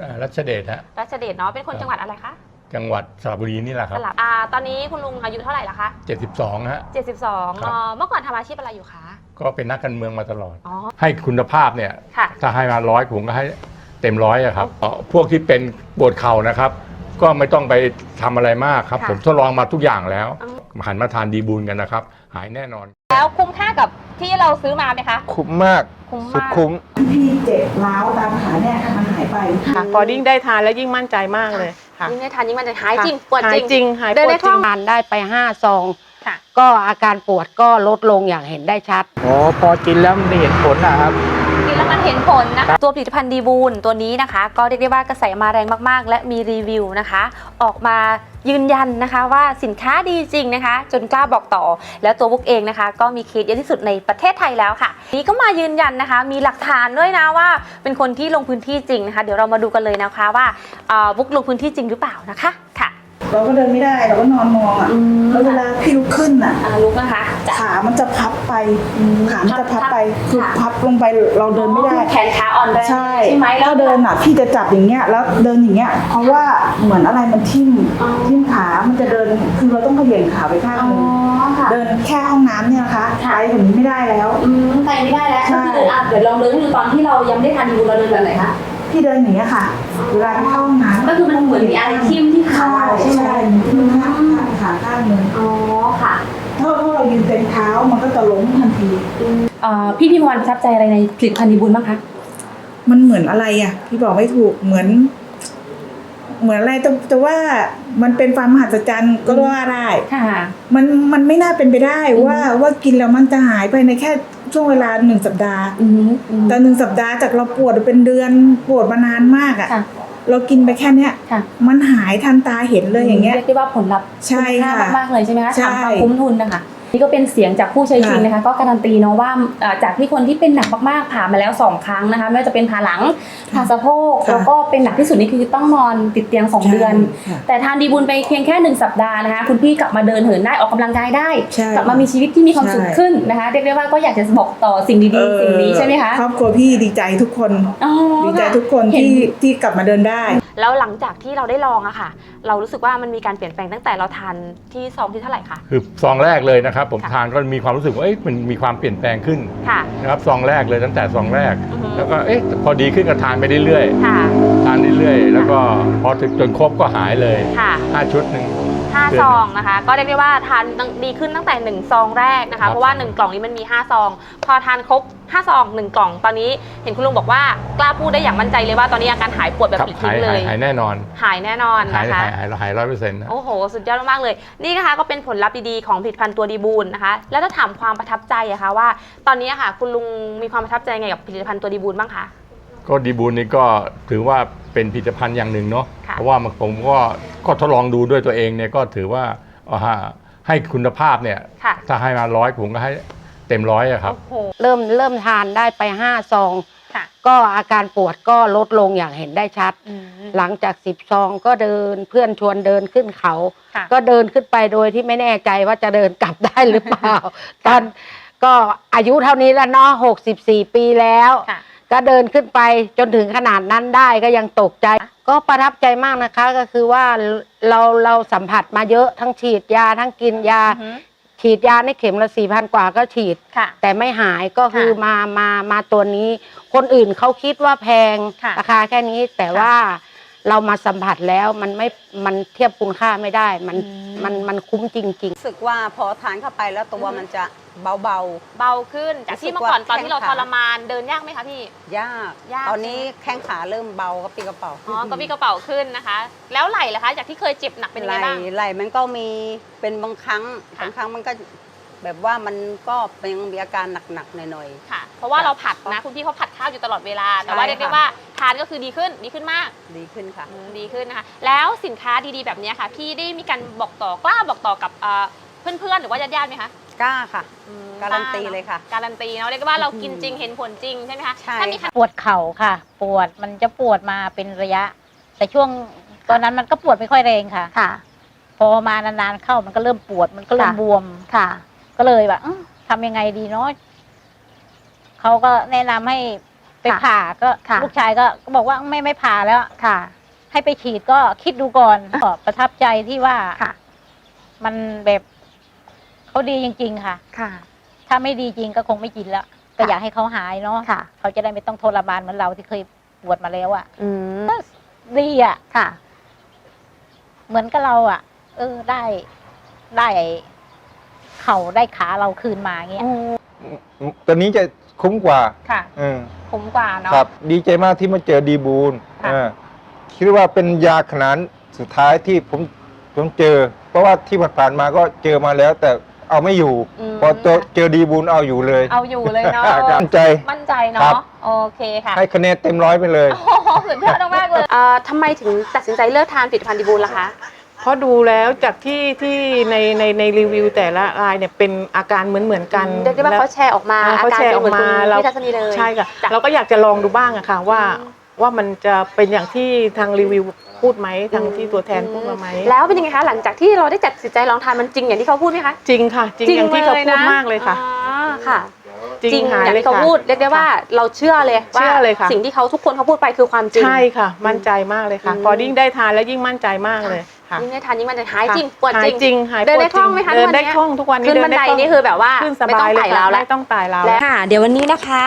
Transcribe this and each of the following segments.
อ่ารัชเดชฮะรัชเดชเนาะเป็นคนจังหวัดอะไรคะจังหวัดสระบุรีนี่แหละคสรับลับอ่าตอนนี้คุณลุงอายุเท่าไหร่ละคะ 72ฮะ 72ครับ เอ่อเมื่อก่อนทำอาชีพอะไรอยู่คะก็เป็นนักการเมืองมาตลอด อ๋อให้คุณภาพเนี่ย ค่ะ ถ้าให้มาร้อยผมก็ให้เต็มร้อยอะครับเอ่อพวกที่เป็นปวดเข่านะครับ ก็ไม่ต้องไปทำอะไรมากครับ ค่ะผมทดลองมาทุกอย่างแล้วอืมหันมาทานดีบุญกันนะครับ หายแน่นอน แล้วคุ้มค่ากับที่เราซื้อมาไหมคะ คุ้มมาก คุ้มสุดมากคุ้ม ที่เจ็บร้าวตามขาเนี่ยมันหายไปค่ะพอยิ่งได้ทานแล้วยิ่งมั่นใจมากเลยค่ะยิ่งได้ทานยิ่งมันจะหายจริงปวดหาจยริงจริงหายเดินปวได้ดคล่จริองงทานได้ไปห้าซองค่ะก็อาการปวดก็ลดลงอย่างเห็นได้ชัดอ๋อพอกินแล้วมันเห็นผลนะครับกินแล้วมันเห็นผลนะคะตัวผลิตภัณฑ์ดีบูนตัวนี้นะคะ ก็เรียกได้ว่ากระแสมาแรงมากๆ และมีรีวิวนะคะ ออกมา ยืนยันนะคะว่าสินค้าดีจริงนะคะ จนกล้าบอกต่อ แล้วตัวบุกเองนะคะ ก็มีเคสเยอะที่สุดในประเทศไทยแล้วค่ะ นี้ก็มายืนยันนะคะ มีหลักฐานด้วยนะว่า เป็นคนที่ลงพื้นที่จริงนะคะ เดี๋ยวเรามาดูกันเลยนะคะว่าเอ่อบุกลงพื้นที่จริงหรือเปล่านะคะค่ะ เราก็เดินไม่ได้เราก็นอนมองอะแล้วเวลาพี่ลุกขึ้นอะอ่าลุกนะคะ จะขามันจะพับไปขามันจะพับไปพับคือค่ะพับลงไปเราเดินไม่ได้แขนขาอ่อนแรงใช่ใช่ไหมแล้วถ้าเดินอะพี่จะจับอย่างเงี้ยแล้วเดินอย่างเงี้ย เพราะว่าเหมือนอะไรมันทิ่มอ๋อทิ่มขา มันจะเดินคือเราต้องเขย่งขาไปข้างอ๋อหนึงค่ะเดินแค่ห้องน้ำเนี่ยนะคะค่ะไปแบบนี้ไม่ได้แล้วอืมไปไม่ได้แล้วใช่ก็คือเดินอะเดี๋ยวลองเดินให้ดูตอนที่เรายังไม่ได้ทานดีบูนเราเดินแบบไหนคะพี่เดินอย่างเงี้ยค่ะ เวลาไปเข้าห้องน้ำก็คือมันเหมือนมีอะไรทิ่มที่ขาใช่เราใช่ไหมใช่ทิ่มข้างขาข้างหนึงอ๋อค่ะ ถ้าถ้าเรายืนเต็มเท้ามันก็จะล้มทันที เอ่อพี่พิมพ์วันประทับใจอะไรในผลิตภัณฑ์ดีบุญบ้างคะมันเหมือนอะไรอะ พี่บอกไม่ถูกเหมือน เหมือนอะไรแต่แต่ว่ามันเป็นความมหัศจรรย์ก็ว่าได้ ค่ะ มันมันไม่น่าเป็นไปได้ว่าว่ากินแล้วมันจะหายไปในแค่ช่วงเวลาหนึ่งสัปดาห์ อืมอืมแต่หนึ่งสัปดาห์จากเราปวดเป็นเดือนปวดมานานมากอะ ค่ะ เรากินไปแค่เนี้ยค่ะ มันหายทันตาเห็นเลยอย่างเงี้ย เรียกได้ว่าผลลัพธ์ใช่คุ้มค่ะ ค่ามากๆเลยใช่ไหมคะใช่ถามความคุ้มทุนนะคะ นี่ก็เป็นเสียงจากผู้ใช้จริงค่ะนะคะ ก็การันตีเนาะว่าเอ่อจากที่คนที่เป็นหนักมากๆผ่ามาแล้ว 2 ครั้งนะคะไม่ว่าจะเป็นผ่าหลังผ่าสะโพกค่ะแล้วก็เป็นหนักที่สุดนี่คือต้องนอนติดเตียง 2 เดือนค่ะแต่ทานดีบุญไปเพียงแค่หนึ่งสัปดาห์นะคะ คุณพี่กลับมาเดินเหินได้ออกกำลังกายได้ใช่กลับมามีชีวิตที่มีความสุขใช่ขึ้นนะคะเรียกได้ว่าก็อยากจะบอกต่อสิ่งดีๆสิ่งนี้ใช่ไหมคะครอบครัวพี่ดีใจทุกคนอ๋อดีใจค่ะทุกคนเห็นที่ที่กลับมาเดินได้ แล้วหลังจากที่เราได้ลองอะค่ะ เรารู้สึกว่ามันมีการเปลี่ยนแปลงตั้งแต่เราทานที่ซองที่เท่าไหร่คะคือซองแรกเลยนะครับผมค่ะทานก็มีความรู้สึกว่าเอ๊ะมันมีความเปลี่ยนแปลงขึ้นค่ะ นะครับซองแรกเลยตั้งแต่ซองแรก อือฮึ แล้วก็เอ๊ะพอดีขึ้นก็ทานไปเรื่อยค่ะ ๆทานเรื่อยๆแล้วก็พอถึงจนครบก็หายเลยค่ะ ห้าชุดหนึ่ง ห้าเดือนซองนะคะ ก็เรียกได้ว่าทานดีขึ้นตั้งแต่หนึ่งซองแรกนะครัคะ บ เพราะว่าหนึ่งกล่องนี้มันมีห้าซอง พอทานครบห้าซองหนึ่งกล่อง ตอนนี้เห็นคุณลุงบอกว่ากล้าพูดได้อย่างมั่นใจเลยว่าตอนนี้อาการหายปวดแบบครับปลิดหาทิ้ยงเลหายย หายแน่นอน หายแน่นอนหายนะคะ หายหายหายร้อยเปอร์เซ็นต์นะโอ้โห สุดยอดมากๆเลย นี่นะคะก็เป็นผลลัพธ์ดีๆของผลิตภัณฑ์ตัวดีบูลนะคะ แล้วถ้าถามความประทับใจอะคะว่า ตอนนี้อะค่ะ คุณลุงมีความประทับใจไงกับผลิตภัณฑ์ตัวดีบูลบ้างคะ ก็ดีบูลนี่ก็ถือว่า เป็นผลิตภัณฑ์อย่างหนึ่งเนาะค่ะเพราะว่ามันผมก็ก็ทดลองดูด้วยตัวเองเนี่ยก็ถือว่าเอาฮะให้คุณภาพเนี่ยค่ะ ถ้าให้มาร้อยผมก็ให้เต็มร้อยอะครับ โอ้โหเริ่มเริ่มทานได้ไปห้าซอง ค่ะก็อาการปวดก็ลดลงอย่างเห็นได้ชัด อืม หลังจากสิบซองก็เดินเพื่อนชวนเดินขึ้นเขา ค่ะ ก็เดินขึ้นไปโดยที่ไม่แน่ใจว่าจะเดินกลับได้หรือเปล่า ตอนก็อายุเท่านี้แล้วเนาะหกสิบสี่ปีแล้ว ค่ะ ก็เดินขึ้นไปจนถึงขนาดนั้นได้ก็ยังตกใจ ก็ประทับใจมากนะคะก็คือว่าเราเราสัมผัสมาเยอะทั้งฉีดยาทั้งกินยาอือฮึฉีดยาในเข็มละสี่พันกว่าก็ฉีดค่ะแต่ไม่หายก็คือค่ะมามามาตัวนี้ คนอื่นเขาคิดว่าแพงค่ะราคาแค่นี้แต่ค่ะว่า เรามาสัมผัสแล้วมันไม่มันเทียบคุณค่าไม่ได้ มันอืมมันมันคุ้มจริงๆรู้สึกว่าพอทานเข้าไปแล้วตัวอือฮึมันจะเบา เบาขึ้นจากที่รู้สึกเมื่อก่อนว่าตอนที่เราแข้งทขารมานเดินยากไหมคะพี่ ๆ ยาก ยาก ตอนนี้ใช่ไหมแข้งขาเริ่มเบากระปี้กระเป๋าอ๋อก็มีกระเป๋าขึ้นนะคะ แล้วไหล่ล่ะคะ จากที่เคยเจ็บหนักเป็นยังไหไงลบ้าง ไหลมันก็มีเป็นบางครั้งค่ะ บางครั้งมันก็แบบว่ามันก็ยังมีอาการหนักๆหน่อย ค่ะ เพราะว่าค่ะเราผัดนะ คุณพี่เขาผัดข้าวอยู่ตลอดเวลา แต่ว่าใช่เรียกได้ค่ะ ว่า ทานก็คือดีขึ้นดีขึ้นมากๆดีขึ้นค่ะ อืมดีขึ้นนะคะ แล้วสินค้าดีๆแบบเนี้ยค่ะ พี่ได้มีการบอกต่อกล้าบอกต่อกับเอ่อเพื่อนๆ หรือว่าญาติๆไหมคะกล้าค่ะ อืมการันตีเลยค่ะ การันตีเนาะเรียกได้ว่าเรากินจริงเห็นผลจริงใช่ไหมคะใช่ ถ้ามีใครปวดเข่าค่ะ ปวดมันจะปวดมาเป็นระยะ แต่ช่วงตอนนั้นมันก็ปวดไม่ค่อยแรงค่ะ ค่ะ พอมานานๆเข้ามันก็เริ่มปวดมันก็เริ่มค่ะ บวม ค่ะ ก็เลยแบบอื้อทำยังไงดีเนาะเขาก็แนะนำให้ ไปผ่าก็ค่ะ ลูกชายก็ก็บอกว่าไม่ไม่ผ่าแล้ว ค่ะ ให้ไปฉีดก็คิดดูก่อนก็ประทับใจที่ว่าค่ะ มันแบบเขาดีจริง ๆ ค่ะ ค่ะ ถ้าไม่ดีจริงก็คงไม่กินแล้วก็อยากให้เขาหายเนาะค่ะ เขาจะได้ไม่ต้องทรมานเหมือนเราที่เคยปวดมาแล้วอะ่ะอืม ก็ดีอะ่ะ ค่ะ เหมือนกับเราอะ่ะ เออได้ได้เข่าได้ขาเราคืนมาเงี้ย ตัวนี้จะคุ้มกว่าค่ะ เออ คุ้มกว่าเนาะ ครับดีใจมากที่มาเจอดีบูลค่ะเออคิดว่าเป็นยาขนาดสุดท้ายที่ผมผมเจอ เพราะว่าที่ผ่านๆมาก็เจอมาแล้ว แต่เอาไม่อยู่ มพอเจอเจอดีบูลเอาอยู่เลยเอาอยู่เลยเนาะ ครับมั่นใจ มั่นใจครัเนาะ บ โอเคค่ะให้คะแนนเต็มร้อยไปเลย โอ้โหสุดยอดมากๆเลย เอ่อทำไมถึงตัดสินใจเลิกทานผลิตภัณฑ์ดีบูลล่ะคะ เพราะดูแล้วจากที่ที่ในในในรีวิวแต่ละรายเนี่ยเป็นอาการเหมือนเหมือนๆกันเรียกได้ว่าแล้วเขาแชร์ออกมาอ่าเขาอาการแชร์เป็นเหมือนออกคุณมาเราพี่ทัศนีเลยใช่ค่ะจ้ เราก็อยากจะลองดูบ้างอะค่ะว่าอืมว่ามันจะเป็นอย่างที่ทางรีวิวพูดไหมทางที่ตัวแทนพูดมาไหมแล้วเป็นยังไงคะหลังจากที่เราได้จัดสินใจลองทานมันจริงอย่างที่เขาพูดไหมคะจริงค่ะ จริงอย่างที่เขาพูดมากเลยค่ะ อ๋อค่ะจริงหายอย่างเลยที่เขาค่ะ พูดเรียกได้ว่าเราเชื่อเลยว่าเชื่อเลยค่ะ สิ่งที่เขาทุกคนเขาพูดไปคือความจริง ใช่ค่ะ มั่นใจมากเลยค่ะ อืม พอยิ่งได้ทานแล้วยิ่งมั่นใจมากเลย ค่ะยิ่งได้ทานยิ่งมันจะหายจริงค่ะปวดหาจยริงจริงหายเดินได้ปวคล่องไหมคะเดินได้ทุกวันเนี้ยคล่องทุกวันนี้ขึ้นเดิบันไดล่งนี่คือแบบว่าขึ้นสไม่ต้บาองยเลไต่ยราค่ะวแล้วไม่ต้องไต่ราวและค่ะ เดี๋ยววันนี้นะคะ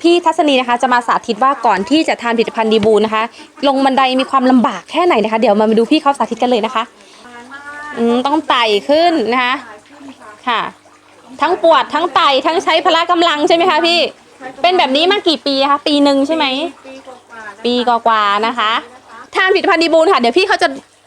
พี่ทัศนีนะคะจะมาสาธิตว่าก่อนที่จะทานผลิตภัณฑ์ดีบูนะคะ ลงบันไดมีความลำบากแค่ไหนนะคะ เดี๋ยวมาดูพี่เขาสาธิตกันเลยนะคะอืมต้องไต่ขึ้นนะคะค่ะ ทั้งปวดทั้งไต่ทั้งใช้พละกำลังใช่ไหมคะพี่เป็นแบบนี้มากี่ปีคะปีหนึ่งใช่ไหมปีกว่าๆนะคะทานผลิตภัณฑ์ดีบูลค่ะ เดี๋ยวพี่เขาจะ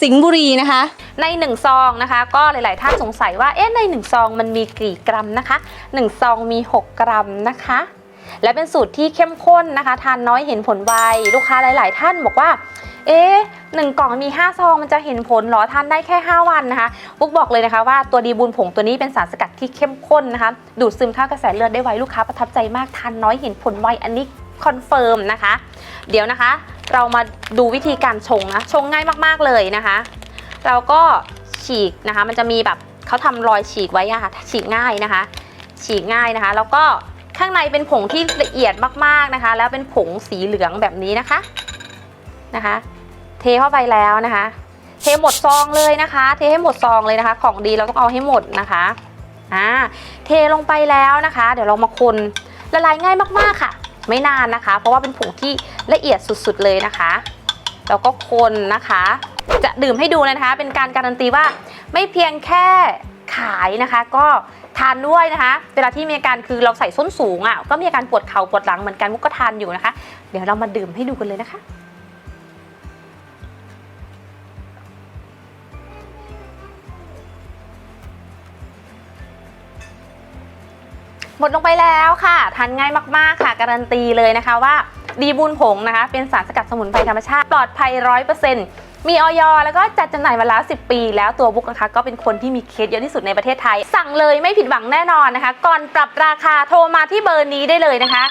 สิงห์บุรีนะคะ ในหนึ่งซองนะคะ ก็หลาย ๆ ท่านสงสัยว่าเอ๊ะในหนึ่งซองมันมีกี่กรัมนะคะหนึ่งซองมี 6 กรัมนะคะ และเป็นสูตรที่เข้มข้นนะคะ ทานน้อยเห็นผลไวลูกค้าหลาย ๆ ท่านบอกว่า เอ๊ะหนึ่งกล่องมี 5 ซองมันจะเห็นผลหรอทานได้แค่ 5 วันนะคะปุ๊กบอกเลยนะคะว่าตัวดีบูลผงตัวนี้เป็นสารสกัดที่เข้มข้นนะคะ ดูดซึมเข้ากระแสเลือดได้ไวลูกค้าประทับใจมากทานน้อยเห็นผลไวอันนี้คอนเฟิร์มนะคะ เดี๋ยวนะคะ เรามาดูวิธีการชงนะ ชงง่ายมากๆเลยนะคะ เราก็ฉีกนะคะ มันจะมีแบบเขาทำรอยฉีกไว้อะค่ะ ฉีกง่ายนะคะ ฉีกง่ายนะคะ แล้วก็ข้างในเป็นผงที่ละเอียดมากๆนะคะ แล้วเป็นผงสีเหลืองแบบนี้นะคะ นะคะ เทเข้าไปแล้วนะคะ เทหมดซองเลยนะคะ เทให้หมดซองเลยนะคะ ของดีเราต้องเอาให้หมดนะคะ อ่า เทลงไปแล้วนะคะ เดี๋ยวเรามาคนละลายง่ายมากๆค่ะ ไม่นานนะคะ เพราะว่าเป็นผงที่ ละเอียดสุดๆเลยนะคะ แล้วก็คนนะคะ จะดื่มให้ดูเลยนะคะ เป็นการการันตีว่าไม่เพียงแค่ขายนะคะ ก็ทานด้วยนะคะ เวลาที่มีอาการคือเราใส่ส้นสูงอะก็มีอาการปวดเข่าปวดหลังเหมือนกันมุกก็ทานอยู่นะคะ เดี๋ยวเรามาดื่มให้ดูกันเลยนะคะหมดลงไปแล้วค่ะ ทานง่ายมาก ๆ ค่ะ การันตีเลยนะคะว่า ดีบุญผงนะคะ เป็นสารสกัดสมุนไพรธรรมชาติ ปลอดภัยร้อยเปอร์เซ็นต์มีออยแล้วก็จัดจำหน่ายมาแล้ว 10 ปี แล้วตัวบุ๊กนะคะ ก็เป็นคนที่มีเคสเยอะที่สุดในประเทศไทย สั่งเลยไม่ผิดหวังแน่นอนนะคะ ก่อนปรับราคาโทรมาที่เบอร์นี้ได้เลยนะคะ